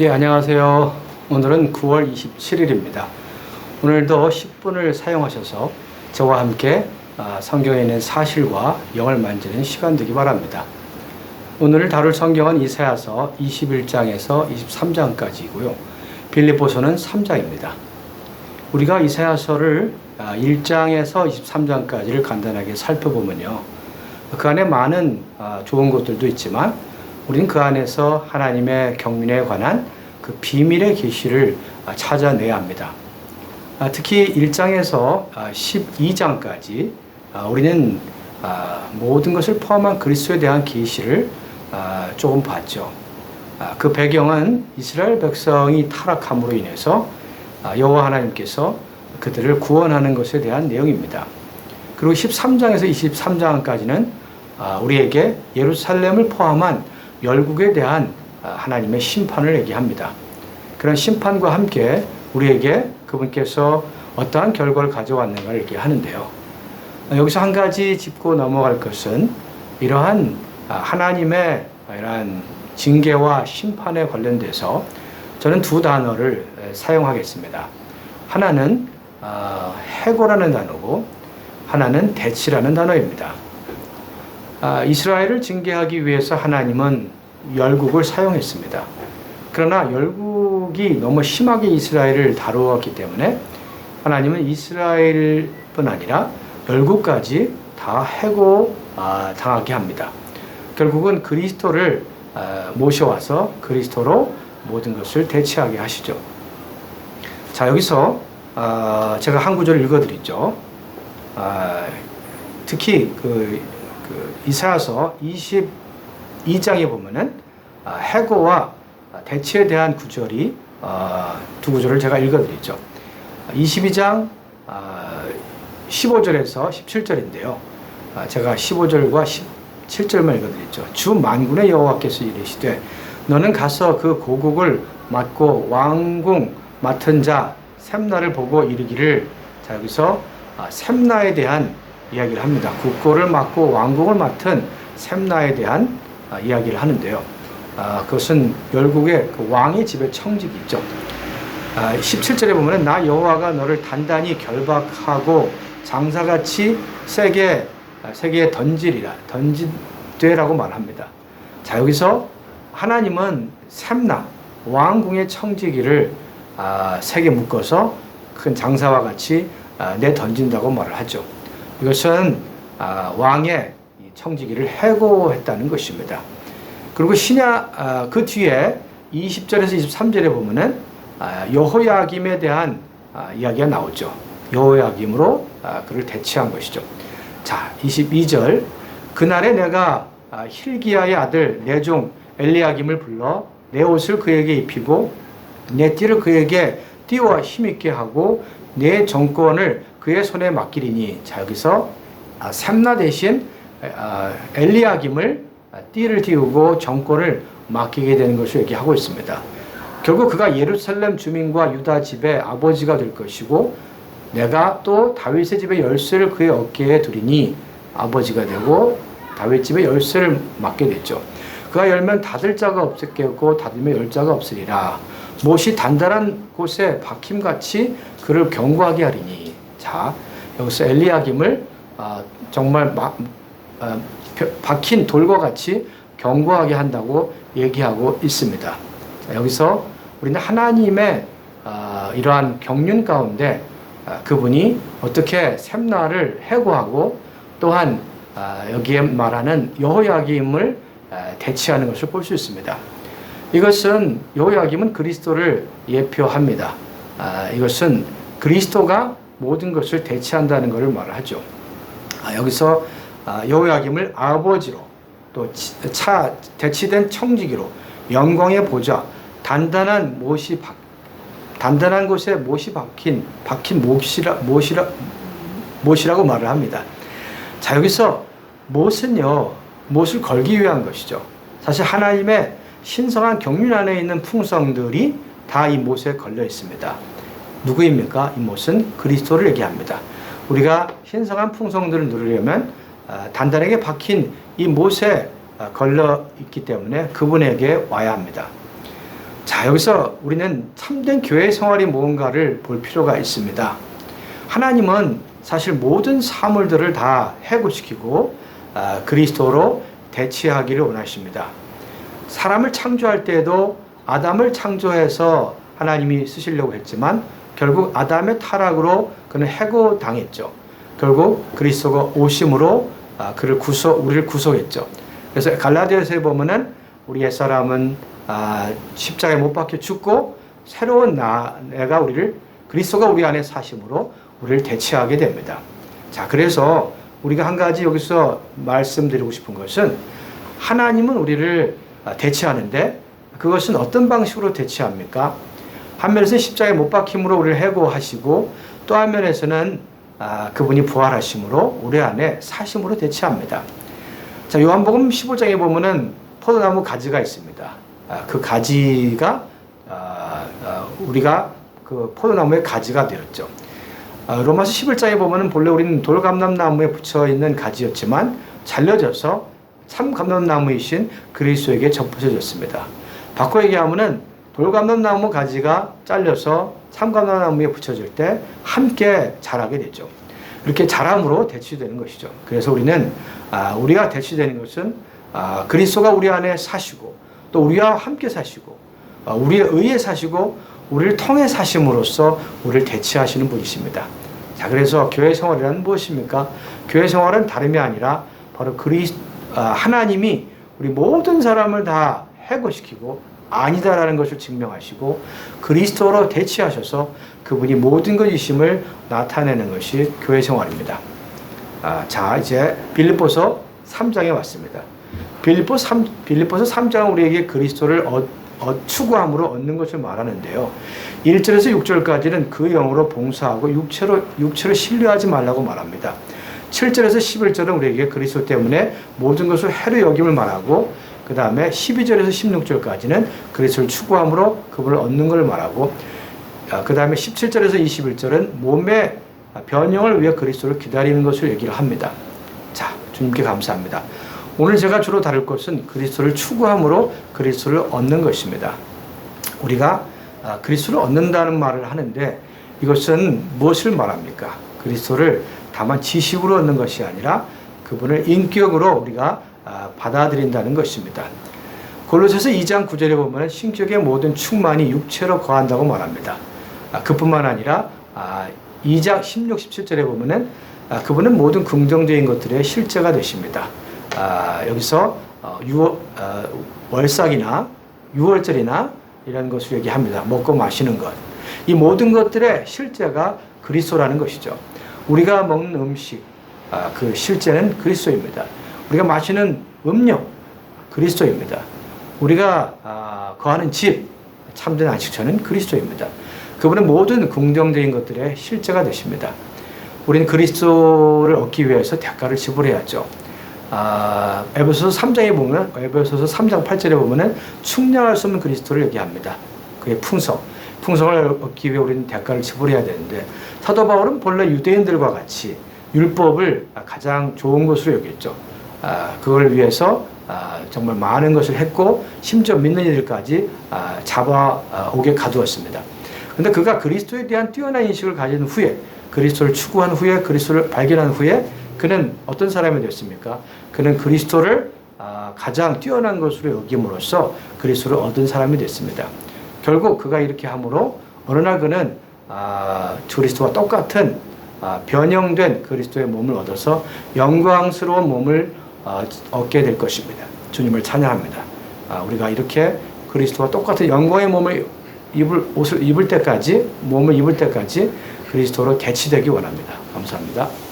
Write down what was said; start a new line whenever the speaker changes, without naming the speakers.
예, 안녕하세요. 오늘은 9월 27일입니다. 오늘도 10분을 사용하셔서 저와 함께 아, 성경에 있는 사실과 영을 만지는 시간 되기 바랍니다. 오늘 다룰 성경은 이사야서 21장에서 23장까지이고요. 빌립보서는 3장입니다. 우리가 이사야서를 1장에서 23장까지를 간단하게 살펴보면요. 그 안에 많은 아, 좋은 것들도 있지만 우리는 그 안에서 하나님의 경륜에 관한 그 비밀의 계시를 아, 찾아내야 합니다. 아, 특히 1장에서 12장까지 우리는 모든 것을 포함한 그리스도에 대한 계시를 조금 봤죠. 그 배경은 이스라엘 백성이 타락함으로 인해서 여호와 하나님께서 그들을 구원하는 것에 대한 내용입니다. 그리고 13장에서 23장까지는 우리에게 예루살렘을 포함한 열국에 대한 하나님의 심판을 얘기합니다. 그런 심판과 함께 우리에게 그분께서 어떠한 결과를 가져왔는가를 얘기하는데요. 여기서 한 가지 짚고 넘어갈 것은 이러한 하나님의 이러한 징계와 심판에 관련돼서 저는 두 단어를 사용하겠습니다. 하나는 어, 해고라는 단어고 하나는 대치라는 단어입니다. 아, 이스라엘을 징계하기 위해서 하나님은 열국을 사용했습니다. 그러나 열국이 너무 심하게 이스라엘을 다루었기 때문에 하나님은 이스라엘뿐 아니라 열국까지 다 해고 아, 당하게 합니다. 결국은 그리스도를 아, 모셔와서 그리스도로 모든 것을 대체하게 하시죠. 자 여기서 아, 제가 한 구절을 읽어드리죠. 아, 특히 그, 그 이사야서 22장에 보면은 아, 해고와 대치에 대한 구절이 아, 두 구절을 제가 읽어드리죠. 22장 아, 15절에서 17절인데요. 아, 제가 15절과 17절만 읽어드리죠. 주 만군의 여호와께서 이르시되 너는 가서 그 고국을 맡고 왕궁 맡은 자 샘나를 보고 이르기를 자 여기서 아, 샘나에 대한 이야기를 합니다. 국고를 맡고 왕국을 맡은 샘나에 대한 아, 이야기를 하는데요. 아, 그것은 열국의 그 왕의 집에 청직이 있죠. 17절에 보면 나 여호와가 너를 단단히 결박하고 장사같이 세게 세계에 던지리라 던지되라고 말합니다. 자 여기서 하나님은 샘나 왕궁의 청지기를 아, 세게 묶어서 큰 장사와 같이 아, 내 던진다고 말을 하죠. 이것은 아, 왕의 청지기를 해고했다는 것입니다. 그리고 신야 아, 그 뒤에 20절에서 23절에 보면은 아, 여호야김에 대한 아, 이야기가 나오죠. 여호야김으로 아, 그를 대체한 것이죠. 자, 22절 그날에 내가 아, 힐기야의 아들 내종 엘리야김을 불러 내 옷을 그에게 입히고 내 띠를 그에게 띠와 힘있게 하고 내 정권을 그의 손에 맡기리니 자 여기서 아, 샘나 대신 아, 엘리야김을 띠를 띄우고 정권을 맡기게 되는 것을 얘기하고 있습니다. 결국 그가 예루살렘 주민과 유다 집의 아버지가 될 것이고 내가 또 다윗의 집의 열쇠를 그의 어깨에 두리니 아버지가 되고 다윗 집의 열쇠를 맡게 됐죠. 그가 열면 닫을 자가 없겠고 닫으면 열 자가 없으리라. 못이 단단한 곳에 박힘같이 그를 경고하게 하리니. 자, 여기서 엘리야김을 아, 정말 막, 아, 박힌 돌과 같이 경고하게 한다고 얘기하고 있습니다. 자, 여기서 우리는 하나님의 아, 이러한 경륜 가운데 아, 그분이 어떻게 샘나를 해고하고 또한 아, 여기에 말하는 여호야김을 아, 대치하는 것을 볼 수 있습니다. 이것은 여호야김은 그리스도를 예표합니다. 아, 이것은 그리스도가 모든 것을 대체한다는 것을 말하죠. 아, 여기서 아, 여호야김을 아버지로 또 차 대치된 청지기로 영광의 보좌 단단한 못이 박 단단한 곳에 못이 박힌 박힌 못이라 못이라 못이라고 말을 합니다. 자 여기서 못은요 못을 걸기 위한 것이죠. 사실 하나님의 신성한 경륜 안에 있는 풍성들이 다 이 못에 걸려 있습니다. 누구입니까? 이 못은 그리스도를 얘기합니다. 우리가 신성한 풍성들을 누리려면 아, 단단하게 박힌 이 못에 아, 걸려 있기 때문에 그분에게 와야 합니다. 자, 여기서 우리는 참된 교회 생활이 뭔가를 볼 필요가 있습니다. 하나님은 사실 모든 사물들을 다 해고시키고 아, 그리스도로 대치하기를 원하십니다. 사람을 창조할 때에도 아담을 창조해서 하나님이 쓰시려고 했지만 결국 아담의 타락으로 그는 해고당했죠. 결국 그리스도가 오심으로 아, 그를 구속 우리를 구속했죠. 그래서 갈라디아서에 보면은 우리 옛 사람은 아, 십자가에 못 박혀 죽고 새로운 나 내가 우리를 그리스도가 우리 안에 사심으로 우리를 대체하게 됩니다. 자, 그래서 우리가 한 가지 여기서 말씀드리고 싶은 것은 하나님은 우리를 아, 대체하는데 그것은 어떤 방식으로 대체합니까? 한 면에서 십자가에 못 박힘으로 우리를 해고하시고 또 한 면에서는 아, 그분이 부활하심으로 우리 안에 사심으로 대체합니다. 자, 요한복음 15장에 보면은 포도나무 가지가 있습니다. 아, 그 가지가 아, 아, 우리가 그 포도나무의 가지가 되었죠. 아, 로마서 11장에 보면은 본래 우리는 돌감람나무에 붙여 있는 가지였지만 잘려져서 참 감람나무이신 그리스도에게 접붙여졌습니다. 바꿔 얘기하면은 돌감람나무 가지가 잘려서 참감람나무에 붙여질 때 함께 자라게 되죠. 이렇게 자람으로 대치되는 것이죠. 그래서 우리는 아, 우리가 대치되는 것은 아, 그리스도가 우리 안에 사시고 또 우리와 함께 사시고 아, 우리의 의에 사시고 우리를 통해 사심으로써 우리를 대치하시는 분이십니다. 자, 그래서 교회 생활이란 무엇입니까? 교회 생활은 다름이 아니라 바로 그리 아, 하나님이 우리 모든 사람을 다 해고시키고 아니다라는 것을 증명하시고 그리스도로 대치하셔서 그분이 모든 것이심을 나타내는 것이 교회 생활입니다. 아, 자, 이제 빌립보서 3장에 왔습니다. 빌립보 3, 빌립보서 3장은 우리에게 그리스도를 어, 어, 추구함으로 얻는 것을 말하는데요. 1절에서 6절까지는 그 영으로 봉사하고 육체로, 육체로 신뢰하지 말라고 말합니다. 7절에서 11절은 우리에게 그리스도 때문에 모든 것을 해로 여김을 말하고 그 다음에 12절에서 16절까지는 그리스도를 추구함으로 그분을 얻는 걸 말하고 그 다음에 17절에서 21절은 몸의 변형을 위해 그리스도를 기다리는 것을 얘기를 합니다. 자, 주님께 감사합니다. 오늘 제가 주로 다룰 것은 그리스도를 추구함으로 그리스도를 얻는 것입니다. 우리가 아, 그리스도를 얻는다는 말을 하는데 이것은 무엇을 말합니까? 그리스도를 다만 지식으로 얻는 것이 아니라 그분을 인격으로 우리가 아, 받아들인다는 것입니다. 골로새서 2장 9절에 보면 신격의 모든 충만이 육체로 거한다고 말합니다. 아, 그뿐만 아니라 2장 16, 17절에 보면은 그분은 모든 긍정적인 것들의 실제가 되십니다. 여기서 어, 유월, 어, 월삭이나 유월절이나 이런 것을 얘기합니다. 먹고 마시는 것. 이 모든 것들의 실제가 그리스도라는 것이죠. 우리가 먹는 음식, 그 실제는 그리스도입니다. 우리가 마시는 음료 그리스도입니다. 우리가 아, 거하는 집 참된 안식처는 그리스도입니다. 그분은 모든 긍정적인 것들의 실제가 되십니다. 우리는 그리스도를 얻기 위해서 대가를 지불해야죠. 아, 에베소서 3장에 보면 에베소서 3장 8절에 보면은 충량할 수 없는 그리스도를 얘기합니다. 그의 풍성. 풍성을 얻기 위해 우리는 대가를 지불해야 되는데 사도 바울은 본래 유대인들과 같이 율법을 가장 좋은 것으로 여겼죠. 아, 그걸 위해서 아, 정말 많은 것을 했고 심지어 믿는 이들까지 아, 잡아오게 가두었습니다. 근데 그가 그리스도에 대한 뛰어난 인식을 가진 후에 그리스도를 추구한 후에 그리스도를 발견한 후에 그는 어떤 사람이 됐습니까? 그는 그리스도를 가장 뛰어난 것으로 여김으로써 그리스도를 얻은 사람이 됐습니다. 결국 그가 이렇게 함으로 어느 날 그는 그리스도와 똑같은 변형된 그리스도의 몸을 얻어서 영광스러운 몸을 어, 얻게 될 것입니다. 주님을 찬양합니다. 아, 우리가 이렇게 그리스도와 똑같은 영광의 몸을 입을 옷을 입을 때까지 몸을 입을 때까지 그리스도로 대치되기 원합니다. 감사합니다.